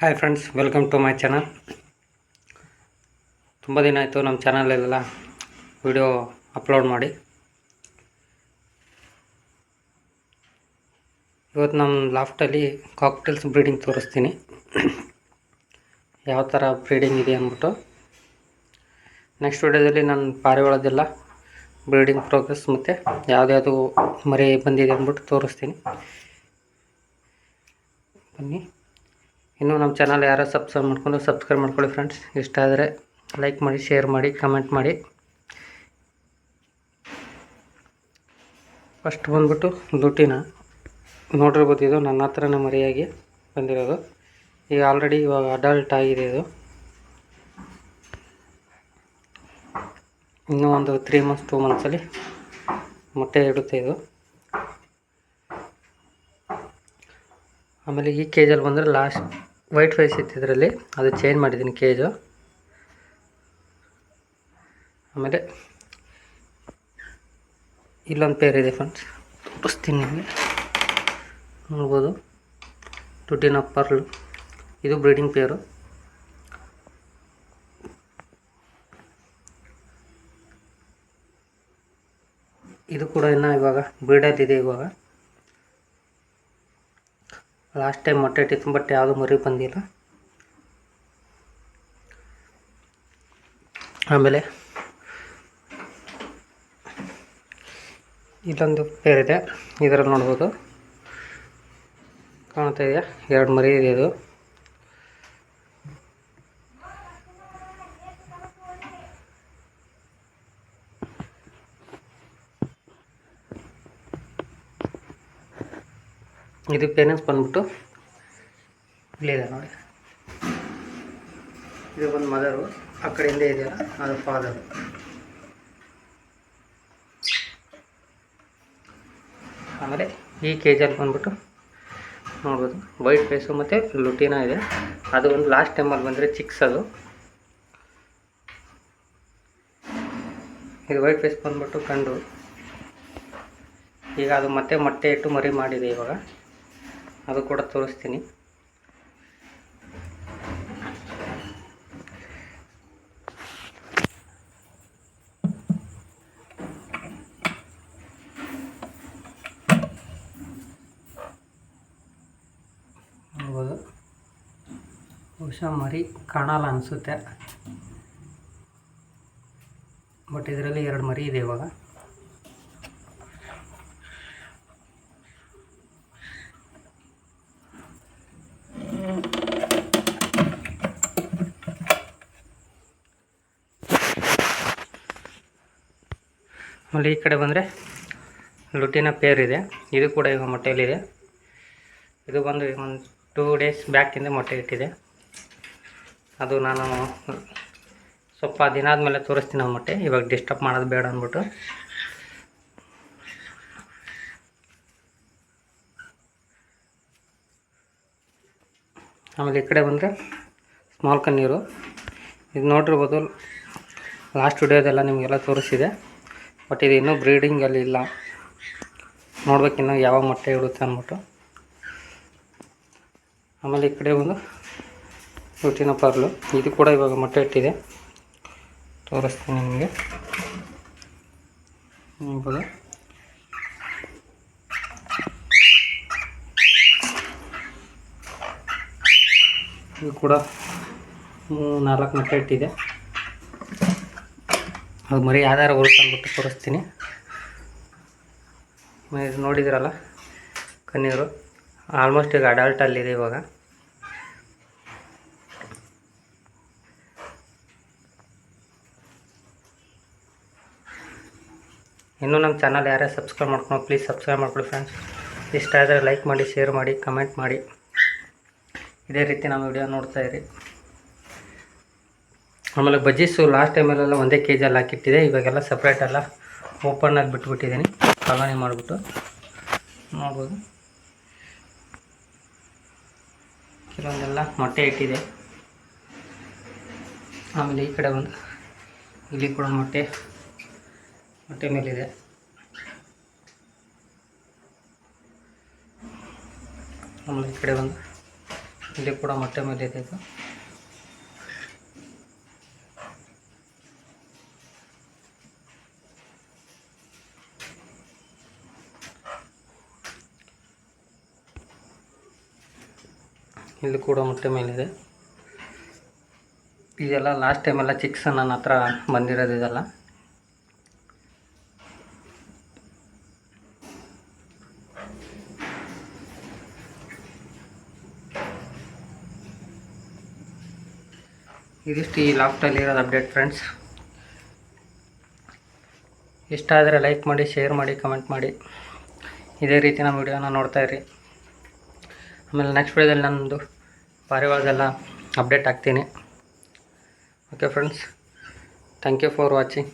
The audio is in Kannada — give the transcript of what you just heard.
Hi friends welcome to my channel ತುಂಬ ದಿನ ಆಯಿತು ನಮ್ಮ ಚಾನಲಲ್ಲೆಲ್ಲ ವಿಡಿಯೋ ಅಪ್ಲೋಡ್ ಮಾಡಿ. ಇವತ್ತು ನಮ್ಮ ಲಾಫ್ಟಲ್ಲಿ ಕಾಕ್ಟೇಲ್ಸ್ ಬ್ರೀಡಿಂಗ್ ತೋರಿಸ್ತೀನಿ. ಯಾವ ಥರ ಬ್ರೀಡಿಂಗ್ ಇದೆ ಅಂದ್ಬಿಟ್ಟು. ನೆಕ್ಸ್ಟ್ ವಿಡಿಯೋದಲ್ಲಿ ನಾನು ಪಾರಿವಾಳದೆಲ್ಲ ಬ್ರೀಡಿಂಗ್ ಪ್ರೋಗ್ರೆಸ್ ಮತ್ತು ಯಾವುದ್ಯಾವುದು ಮರಿ ಬಂದಿದೆ ಅಂದ್ಬಿಟ್ಟು ತೋರಿಸ್ತೀನಿ. ಬನ್ನಿ. ಇನ್ನೂ ನಮ್ಮ ಚಾನಲ್ ಯಾರೋ ಸಬ್ಸ್ಕ್ರೈಬ್ ಮಾಡ್ಕೊಂಡು ಸಬ್ಸ್ಕ್ರೈಬ್ ಮಾಡ್ಕೊಳ್ಳಿ ಫ್ರೆಂಡ್ಸ್ ಇಷ್ಟ ಆದರೆ ಲೈಕ್ ಮಾಡಿ ಶೇರ್ ಮಾಡಿ ಕಮೆಂಟ್ ಮಾಡಿ. ಫಸ್ಟ್ ಬಂದ್ಬಿಟ್ಟು ದುಡ್ಡಿನ ನೋಡಿರ್ಬೋದು ಇದು, ನನ್ನ ಹತ್ರನೇ ಮರಿಯಾಗಿ ಬಂದಿರೋದು. ಈಗ ಆಲ್ರೆಡಿ ಇವಾಗ ಅಡಲ್ಟ್ ಆಗಿದೆ ಇದು. ಇನ್ನೂ ಒಂದು ತ್ರೀ ಮಂತ್ಸ್ ಟೂ ಮಂತ್ಸಲ್ಲಿ ಮೊಟ್ಟೆ ಇಡುತ್ತೆ ಇದು. ಆಮೇಲೆ ಈ ಕೇಜಲ್ಲಿ ಬಂದರೆ ಲಾಸ್ಟ್ ವೈಟ್ ರೈಸ್ ಇತ್ತು ಇದರಲ್ಲಿ ಅದು ಚೇಂಜ್ ಮಾಡಿದ್ದೀನಿ ಕೇಜು ಆಮೇಲೆ ಇಲ್ಲೊಂದು ಪೇರ್ ಇದೆ ಫ್ರೆಂಡ್ಸ್ ತೋರಿಸ್ತೀನಿ ನಿಮಗೆ. ನೋಡ್ಬೋದು. ದುಡ್ಡಿನ ಪರ್ಲು ಇದು ಬ್ರೀಡಿಂಗ್ ಪೇರು ಇದು ಕೂಡ ಇನ್ನೂ ಇವಾಗ ಬ್ರೀಡಲ್ಲಿದೆ ಇವಾಗ. ಲಾಸ್ಟ್ ಟೈಮ್ ಮೊಟ್ಟೆ ಇಟ್ಟಿತ್ತು ಬಟ್ ಯಾವುದು ಮರಿ ಬಂದಿಲ್ಲ. ಆಮೇಲೆ ಇದೊಂದು ಪೇರ್ ಇದೆ ಇದರಲ್ಲಿ ನೋಡ್ಬೋದು. ಕಾಣ್ತಾ ಇದೆಯಾ? ಎರಡು ಮರಿ ಇದೆ ಇದು. ಇದು ಪೇರೆಂಟ್ಸ್ ಬಂದ್ಬಿಟ್ಟು ಇಲ್ಲಿದೆ ನೋಡಿ. ಇದು ಒಂದು ಮದರು ಆ ಕಡೆಯಿಂದ ಇದೆಯಲ್ಲ, ಅದು ಫಾದರ್ ಆಮೇಲೆ ಈ ಕೇಜಲ್ಲಿ ಬಂದ್ಬಿಟ್ಟು ನೋಡ್ಬೋದು. ವೈಟ್ ಫೇಸು ಮತ್ತು ಲುಟಿನ ಇದೆ. ಅದು ಒಂದು ಲಾಸ್ಟ್ ಟೈಮಲ್ಲಿ ಬಂದರೆ ಚಿಕ್ಸ್ ಅದು. ಇದು ವೈಟ್ ಫೇಸ್ ಬಂದ್ಬಿಟ್ಟು ಕಂಡು ಈಗ ಅದು ಮತ್ತೆ ಮೊಟ್ಟೆ ಇಟ್ಟು ಮರಿ ಮಾಡಿದೆ ಇವಾಗ. ಅದು ಕೂಡ ತೋರಿಸ್ತೀನಿ. ನೋಡ್ಬೋದು. ಬಹುಶಃ ಮರಿ ಕಾಣಲ್ಲ ಅನಿಸುತ್ತೆ. ಬಟ್ ಇದರಲ್ಲಿ ಎರಡು ಮರಿ ಇದೆ ಇವಾಗ. ಆಮೇಲೆ ಈ ಕಡೆ ಬಂದರೆ ಲುಟಿನ ಪೇರ್ ಇದೆ. ಇದು ಕೂಡ ಈಗ ಮೊಟ್ಟೆಯಲ್ಲಿದೆ. ಇದು ಬಂದು ಒಂದು ಟೂ ಡೇಸ್ ಬ್ಯಾಕಿಂದ ಮೊಟ್ಟೆ ಇಟ್ಟಿದೆ. ಅದು ನಾನು ಸ್ವಲ್ಪ ದಿನ ಆದಮೇಲೆ ತೋರಿಸ್ತೀನಿ ಆ ಮೊಟ್ಟೆ. ಇವಾಗ ಡಿಸ್ಟರ್ಬ್ ಮಾಡೋದು ಬೇಡ ಅಂದ್ಬಿಟ್ಟು. ಆಮೇಲೆ ಈ ಕಡೆ ಬಂದರೆ ಸ್ಮಾಲ್ ಕನ್ನೀರು ಇದು ನೋಡಿರ್ಬೋದು ಲಾಸ್ಟ್ ವಿಡಿಯೋದೆಲ್ಲ ನಿಮಗೆಲ್ಲ ತೋರಿಸಿದೆ. ಬಟ್ ಇದು ಇನ್ನೂ ಬ್ರೀಡಿಂಗಲ್ಲಿ ಇಲ್ಲ. ನೋಡ್ಬೇಕಿನ್ನು ಯಾವಾಗ ಮೊಟ್ಟೆ ಇಡುತ್ತೆ ಅಂದ್ಬಿಟ್ಟು. ಆಮೇಲೆ ಈ ಕಡೆ ಒಂದು ರುಟಿನ ಪರ್ಲು. ಇದು ಕೂಡ ಇವಾಗ ಮೊಟ್ಟೆ ಇಟ್ಟಿದೆ. ತೋರಿಸ್ತೀನಿ ನಿಮಗೆ. ನೋಡ್ಬೋದು. ಇದು ಕೂಡ ನಾಲ್ಕು ಮೊಟ್ಟೆ ಇಟ್ಟಿದೆ. ಅದು ಮರಿ ಆಧಾರ ಗುರುತನ್ಬಿಟ್ಟು ಅಂದ್ಬಿಟ್ಟು ತೋರಿಸ್ತೀನಿ. ನೋಡಿದಿರಲ್ಲ, ಕಣ್ಣೀರು. ಆಲ್ಮೋಸ್ಟ್ ಈಗ ಅಡಲ್ಟ್ ಅಲ್ಲಿದೆ ಇವಾಗ. ಇನ್ನೂ ನಮ್ಮ ಚಾನಲ್ ಯಾರೇ ಸಬ್ಸ್ಕ್ರೈಬ್ ಮಾಡ್ಕೊಂಡು ಪ್ಲೀಸ್ ಸಬ್ಸ್ಕ್ರೈಬ್ ಮಾಡ್ಕೊಳ್ಳಿ ಫ್ರೆಂಡ್ಸ್ ಇಷ್ಟ ಆದರೆ ಲೈಕ್ ಮಾಡಿ ಶೇರ್ ಮಾಡಿ ಕಮೆಂಟ್ ಮಾಡಿ. ಇದೇ ರೀತಿ ನಮ್ಮ ವಿಡಿಯೋ ನೋಡ್ತಾ ಆಮೇಲೆ ಬಜ್ಜೀಸು ಲಾಸ್ಟ್ ಟೈಮಲ್ಲೆಲ್ಲ ಒಂದೇ ಕೆ ಜಿಯಲ್ಲಿ ಹಾಕಿಟ್ಟಿದೆ, ಇವಾಗೆಲ್ಲ ಸಪ್ರೇಟ್ ಎಲ್ಲ ಓಪನ್ನಾಗಿ ಬಿಟ್ಬಿಟ್ಟಿದ್ದೀನಿ. ಕಾಲೋನಿ ಮಾಡಿಬಿಟ್ಟು ನೋಡ್ಬೋದು. ಕೆಲವೊಂದೆಲ್ಲ ಮೊಟ್ಟೆ ಇಟ್ಟಿದೆ. ಆಮೇಲೆ ಈ ಕಡೆ ಒಂದು ಇಲ್ಲಿ ಕೂಡ ಮೊಟ್ಟೆ ಮೊಟ್ಟೆ ಮೇಲಿದೆ. ಆಮೇಲೆ ಈ ಕಡೆ ಒಂದು ಇಲ್ಲಿ ಕೂಡ ಮೊಟ್ಟೆ ಮೇಲಿದೆ ಇದೆ. ಇಲ್ಲಿ ಕೂಡ ಮೊಟ್ಟೆ ಮೇಲಿದೆ. ಇದೆಲ್ಲ ಲಾಸ್ಟ್ ಟೈಮೆಲ್ಲ ಚಿಕ್ಸ್ ನನ್ನ ಹತ್ರ ಬಂದಿರೋದು ಇದೆಲ್ಲ. ಇದಿಷ್ಟು ಈ ಲಾಫ್ಟಲ್ಲಿ ಇರೋದು ಅಪ್ಡೇಟ್ ಫ್ರೆಂಡ್ಸ್ ಇಷ್ಟ ಆದರೆ ಲೈಕ್ ಮಾಡಿ ಶೇರ್ ಮಾಡಿ ಕಮೆಂಟ್ ಮಾಡಿ. ಇದೇ ರೀತಿ ನಮ್ಮ ವಿಡಿಯೋನ ನೋಡ್ತಾ ಇರಿ. ಆಮೇಲೆ ನೆಕ್ಸ್ಟ್ ವಿಡಿಯೋದಲ್ಲಿ ನಮ್ಮದು ಪಾರಿವಾಳದೆಲ್ಲ ಅಪ್ಡೇಟ್ ಆಗ್ತೀನಿ okay friends thank you for watching